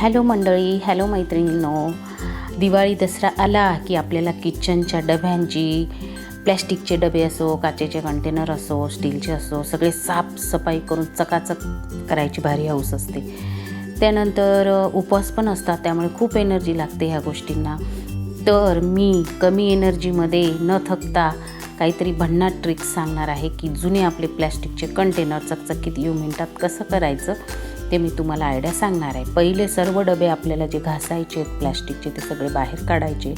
Hello मंडळी hello मैत्रिणींनो. दिवाळी दसरा आला की आपल्याला किचनच्या डब्यांची प्लॅस्टिकचे डबे असो काचेचे कंटेनर असो स्टीलचे असो सगळे साफसफाई करून चकाचक करायची भारी हौस असते. त्यानंतर उपवास पण असतात त्यामुळे खूप एनर्जी लागते ह्या गोष्टींना. तर मी कमी एनर्जीमध्ये न थकता काहीतरी भन्नाट ट्रिक्स सांगणार आहे की जुने आपले प्लॅस्टिकचे कंटेनर चकचकीत येऊ मिनटात कसं करायचं? ते मी तुम्हाला आयडिया सांगणार आहे. पहिले सर्व डबे आपल्याला जे घासायचे आहेत प्लॅस्टिकचे ते सगळे बाहेर काढायचे.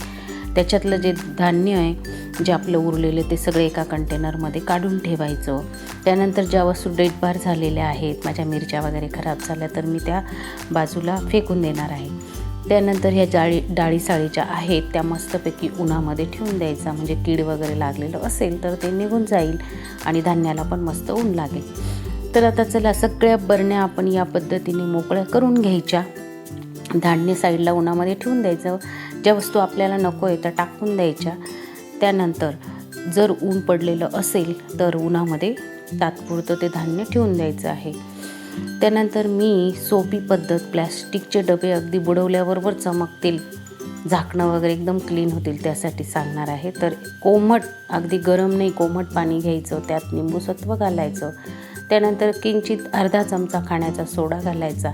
त्याच्यातलं जे धान्य आहे जे आपलं उरलेलं ते सगळे एका कंटेनरमध्ये काढून ठेवायचं. त्यानंतर ज्या वस्तू डेटबार झालेल्या आहेत माझ्या मिरच्या वगैरे खराब झाल्या तर मी त्या बाजूला फेकून देणार आहे. त्यानंतर ह्या जाळी डाळी साळीच्या आहेत त्या मस्तपैकी उन्हामध्ये ठेवून द्यायचा. म्हणजे कीड वगैरे लागलेलं असेल तर ते निघून जाईल आणि धान्याला पण मस्त ऊन लागेल. तर आता चला सगळ्या बरण्या आपण या पद्धतीने मोकळ्या करून घ्यायच्या. धान्य साईडला उन्हामध्ये ठेवून द्यायचं. ज्या वस्तू आपल्याला नको आहे त्या टाकून द्यायच्या. त्यानंतर जर ऊन पडलेलं असेल तर उन्हामध्ये तात्पुरतं ते धान्य ठेवून द्यायचं आहे. त्यानंतर मी सोपी पद्धत प्लॅस्टिकचे डबे अगदी बुडवल्याबरोबर चमकतील. झाकणं वगैरे एकदम क्लीन होतील त्यासाठी सांगणार आहे. तर कोमट अगदी गरम नाही कोमट पाणी घ्यायचं त्यात निंबूसत्व घालायचं. त्यानंतर किंचित अर्धा चमचा खाण्याचा सोडा घालायचा.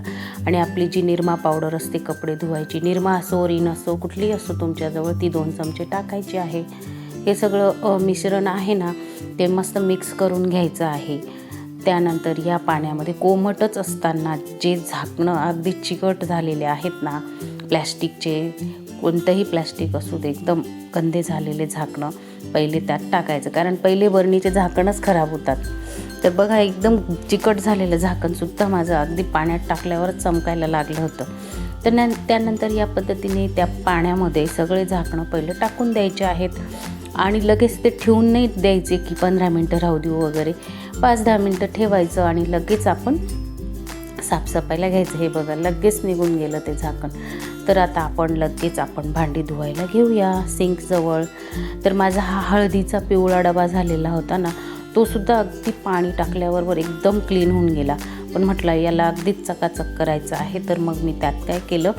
आणि आपली जी निरमा पावडर असते कपडे धुवायची निरमा असो रिन असो कुठलीही असो तुमच्याजवळ ती दोन चमचे टाकायची आहे. हे सगळं मिश्रण आहे ना ते मस्त मिक्स करून घ्यायचं आहे. त्यानंतर या पाण्यामध्ये कोमटच असताना जे झाकणं अगदी चिकट झालेले आहेत ना प्लॅस्टिकचे कोणतंही प्लॅस्टिक असू दे एकदम गंदे झालेले झाकणं पहिले त्यात टाकायचं. कारण पहिले बरणीचे झाकणच खराब होतात. तर बघा एकदम चिकट झालेलं झाकणसुद्धा माझं अगदी पाण्यात टाकल्यावर चमकायला लागलं होतं. तर न त्यानंतर या पद्धतीने त्या पाण्यामध्ये सगळे झाकणं पहिलं टाकून द्यायचे आहेत. आणि लगेच ते ठेवून नाही द्यायचे की पंधरा मिनटं राहू देऊ वगैरे. पाच दहा मिनटं ठेवायचं आणि लगेच आपण साफसफाईला घ्यायचं. हे बघा लगेच निघून गेलं ते झाकण. तर आता आपण लगेच आपण भांडी धुवायला घेऊया सिंकजवळ. तर माझा हा हळदीचा पिवळा डबा झालेला होता ना तोसुद्धा अगदी पाणी टाकल्याबरोबर एकदम क्लीन होऊन गेला. पण म्हटलं याला अगदीच चकाचक करायचं आहे तर मग मी त्यात काय केलं?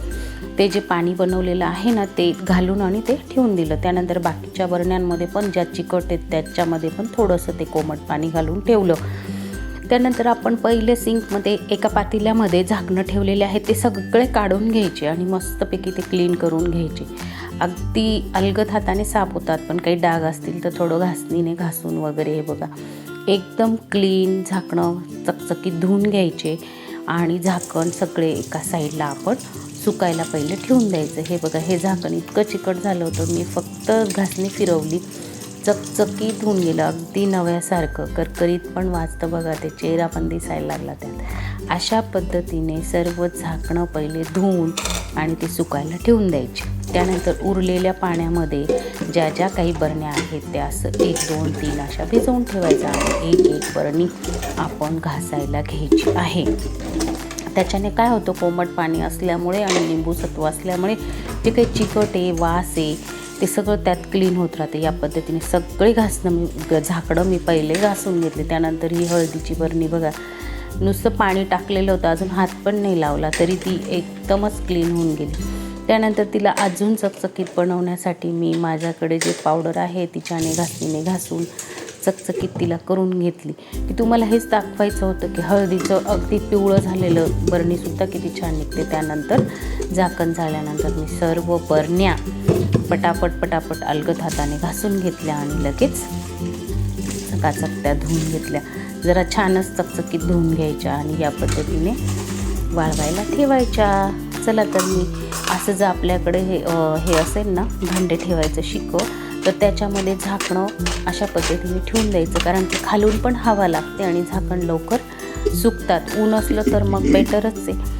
ते जे पाणी बनवलेलं आहे ना ते घालून आणि ते ठेवून दिलं. त्यानंतर बाकीच्या बरण्यांमध्ये पण ज्या चिकट आहेत त्याच्यामध्ये पण थोडंसं ते कोमट पाणी घालून ठेवलं. त्यानंतर आपण पहिले सिंकमध्ये एका पातेल्यामध्ये झाकणं ठेवलेले आहे ते सगळे काढून घ्यायचे आणि मस्तपैकी ते क्लीन करून घ्यायचे. अगदी अलगद हाताने साफ होतात पण काही डाग असतील तर थोडं घासणीने घासून वगैरे हे बघा. एकदम क्लीन झाकणं चकचकीत धुवून घ्यायचे आणि झाकण सगळे एका साईडला आपण सुकायला पहिले ठेवून द्यायचं. हे बघा हे झाकण इतकं चिकट झालं होतं मी फक्त घासणी फिरवली. चकचकीत होऊन गेलं. अगदी नव्यासारखं करकरीत पण वाचतं बघा ते चेहरा पण दिसायला लागला त्यात. अशा पद्धतीने सर्व झाकणं पहिले धुवून आणि ते सुकायला ठेवून द्यायचे. त्यानंतर उरलेल्या पाण्यामध्ये ज्या ज्या काही बरण्या आहेत त्या असं एक दोन तीन अशा भिजवून ठेवायच्या आणि एक एक बरणी आपण घासायला घ्यायची आहे. त्याच्याने काय होतं कोमट पाणी असल्यामुळे आणि लिंबू सत्व असल्यामुळे जे काही चिकट आहे वास आहे ते सगळं त्यात क्लीन होत राहते. या पद्धतीने सगळे घासणं मी झाकडं मी पहिले घासून घेतले. त्यानंतर ही हळदीची बरणी बघा. नुसतं पाणी टाकलेलं होतं अजून हात पण नाही लावला तरी ती एकदमच क्लीन होऊन गेली. त्यानंतर तिला अजून चकचकीत बनवण्यासाठी मी माझ्याकडे जे पावडर आहे तिच्याने घासणीने घासून चकचकीत तिला करून घेतली. की तुम्हाला हेच दाखवायचं होतं की हळदीचं अगदी पिवळं झालेलं बरणीसुद्धा किती छान निघते. त्यानंतर झाकण झाल्यानंतर मी सर्व बरण्या पटापट पटापट अलगद हाताने घासून घेतल्या आणि लगेच चकाचक त्या धुवून घेतल्या. जरा छानच चकचकीत धुवून घ्यायच्या आणि या पद्धतीने वाळवायला ठेवायच्या. चला तर मी असं जर आपल्याकडे हे हे असेल ना भांडे ठेवायचं शिकव तर त्याच्यामध्ये झाकणं अशा पद्धतीने ठेवून द्यायचं. कारण ते खालून पण हवा लागते आणि झाकण लवकर सुकतात. ऊन असलं तर मग बेटरच आहे.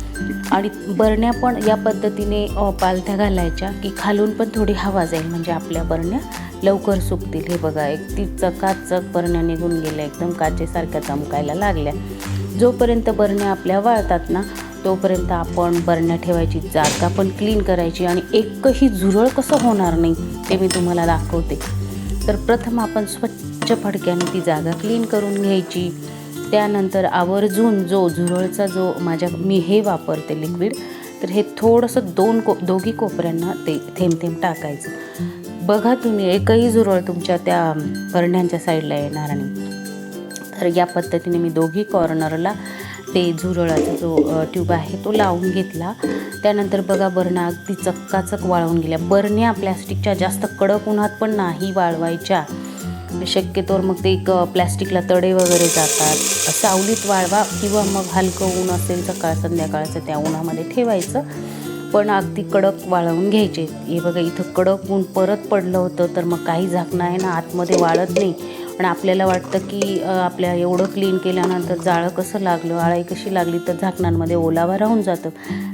आणि बरण्या पण या पद्धतीने पालथ्या घालायच्या की खालून पण थोडी हवा जाईल. म्हणजे आपल्या बरण्या लवकर सुकतील. हे बघा एक ती चकाचक बरण्या निघून गेल्या. एकदम काचेसारख्या चमकायला लागल्या. जोपर्यंत बरण्या आपल्या वाळतात ना तोपर्यंत आपण बरण्या ठेवायची जागा पण क्लीन करायची आणि एकही झुरळ कसं होणार नाही ते मी तुम्हाला दाखवते. तर प्रथम आपण स्वच्छ फडक्याने ती जागा क्लीन करून घ्यायची. त्यानंतर आवर्जून जो झुरळचा जो माझ्या मी हे वापरते लिक्विड तर हे थोडंसं दोन को दोघी कोपऱ्यांना ते थेंब थेंब टाकायचं. बघा तुम्ही एकही झुरळ तुमच्या त्या बरण्यांच्या साईडला येणार नाही. तर या पद्धतीने मी दोघी कॉर्नरला ते झुरळाचा जो ट्यूब आहे तो लावून घेतला. त्यानंतर बघा बरणा अगदी चक्काचक वाळवून गेल्या. बरण्या प्लॅस्टिकच्या जास्त कडक उन्हात पण नाही वाळवायच्या. शक्यतोवर मग ते एक प्लॅस्टिकला तडे वगैरे जातात. सावलीत वाळवा किंवा मग हलकं ऊन असेल सकाळ संध्याकाळचं त्या उन्हामध्ये ठेवायचं. पण अगदी कडक वाळवून घ्यायचे. हे बघा इथं कडक ऊन परत पडलं होतं तर मग काही झाकणं आहे ना आतमध्ये वाळत नाही. पण आपल्याला वाटतं की आपल्या एवढं क्लीन केल्यानंतर जाळं कसं लागलं आळाई कशी लागली तर झाकणांमध्ये ओलावा राहून जातं.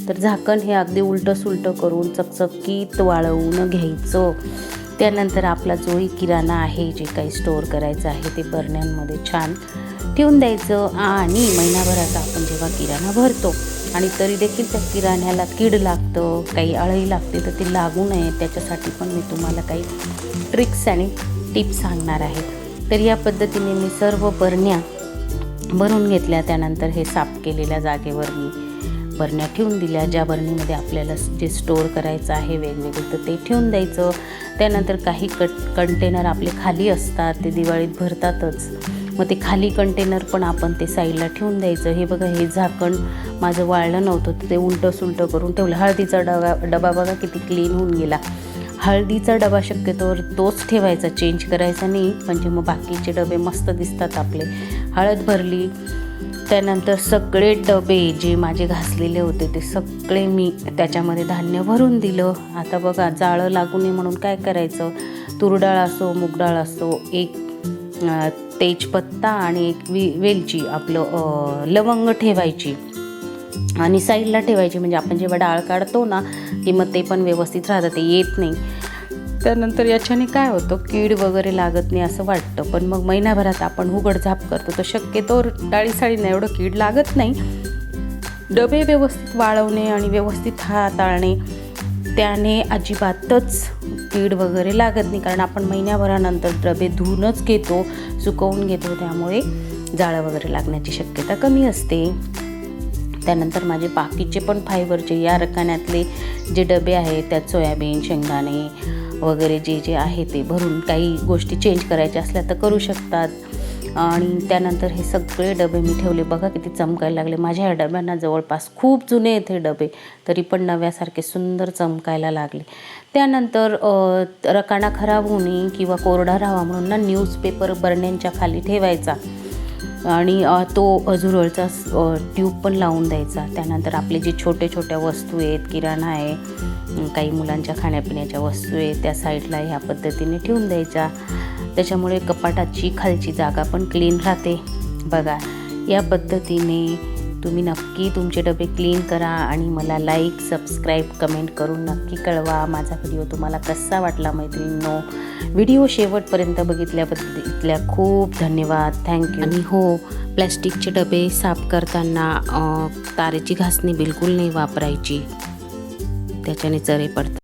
तर झाकण हे अगदी उलटं सुलटं करून चकचकीत वाळवून घ्यायचं. त्यानंतर आपला जोही किराणा आहे जे काही स्टोअर करायचं आहे ते बरण्यांमध्ये छान ठेवून द्यायचं आणि महिनाभराचा आपण जेव्हा किराणा भरतो आणि तरी देखील त्या किराण्याला कीड लागतं काही अळई लागते तर ती लागू नये त्याच्यासाठी पण मी तुम्हाला काही ट्रिक्स आणि टिप्स सांगणार आहे. तर या पद्धतीने मी सर्व बरण्या भरून घेतल्या. त्यानंतर हे साफ केलेल्या जागेवर मी बरण्या ठेवून दिल्या. ज्या बरणीमध्ये आपल्याला जे स्टोअर करायचं आहे वेगवेगळं तर ते ठेवून द्यायचं. त्यानंतर काही कट कंटेनर आपले खाली असतात ते दिवाळीत भरतातच. मग ते खाली कंटेनर पण आपण ते साईडला ठेवून द्यायचं. हे बघा हे झाकण माझं वाळलं नव्हतं तर ते उलटं सुलटं करून ठेवलं. हळदीचा डबा डबा बघा किती क्लीन होऊन गेला. हळदीचा डबा शक्यतोवर तोच ठेवायचा चेंज करायचा नाही. म्हणजे मग बाकीचे डबे मस्त दिसतात आपले. हळद भरली त्यानंतर सगळे डबे जे माझे घासलेले होते ते सगळे मी त्याच्यामध्ये धान्य भरून दिलं. आता बघा जाळं लागू नये म्हणून काय करायचं? तुरडाळ असो मुगडाळ असो एक तेजपत्ता आणि एक वे वेलची आपलं लवंग ठेवायची. आणि साईडला ठेवायची म्हणजे आपण जेव्हा डाळ काढतो ना की मग ते पण व्यवस्थित राहतं ते येत नाही. त्यानंतर याच्याने काय होतं कीड वगैरे लागत नाही असं वाटतं. पण मग महिन्याभरात आपण उघडझाप करतो तर शक्यतो डाळी साळीनं एवढं कीड लागत नाही. डबे व्यवस्थित वाळवणे आणि व्यवस्थित हाताळणे त्याने अजिबातच कीड वगैरे लागत नाही. कारण आपण महिन्याभरानंतर डबे धुवूनच घेतो सुकवून घेतो त्यामुळे जाळं वगैरे लागण्याची शक्यता कमी असते. त्यानंतर माझे बाकीचे पण फायबरचे या रकान्यातले जे डबे आहेत त्यात सोयाबीन शेंगदाणे वगैरे जे जे आहे ते भरून काही गोष्टी चेंज करायच्या असल्या तर करू शकतात. आणि त्यानंतर हे सगळे डबे मी ठेवले. बघा किती चमकायला लागले. माझ्या या डब्यांना जवळपास खूप जुने आहेत हे डबे. तरी पण नव्यासारखे सुंदर चमकायला लागले. त्यानंतर रकाना खराब होणे किंवा कोरडा राहावा म्हणून ना न्यूजपेपर बरण्यांच्या खाली ठेवायचा. आणि तो झुरळचा ट्यूब पण लावून द्यायचा. त्यानंतर आपले जे छोटे छोट्या वस्तू आहेत किराणा आहे काही मुलांच्या खाण्यापिण्याच्या वस्तू आहेत त्या साईडला ह्या पद्धतीने ठेवून द्यायच्या त्याच्यामुळे कपाटाची खालची जागा पण क्लीन राहते. बघा या पद्धतीने तुम्ही नक्की तुमचे डबे क्लीन करा आणि मला लाईक सबस्क्राईब कमेंट करून नक्की कळवा. माझा व्हिडिओ तुम्हाला कसा वाटला मैत्रिणींनो? व्हिडिओ शेवटपर्यंत बघितल्याबद्दल खूप धन्यवाद. थँक्यू आणि हो प्लॅस्टिकचे डबे साफ करताना तारेची घासणी बिलकुल नाही वापरायची. त्याच्याने चरे पडतात.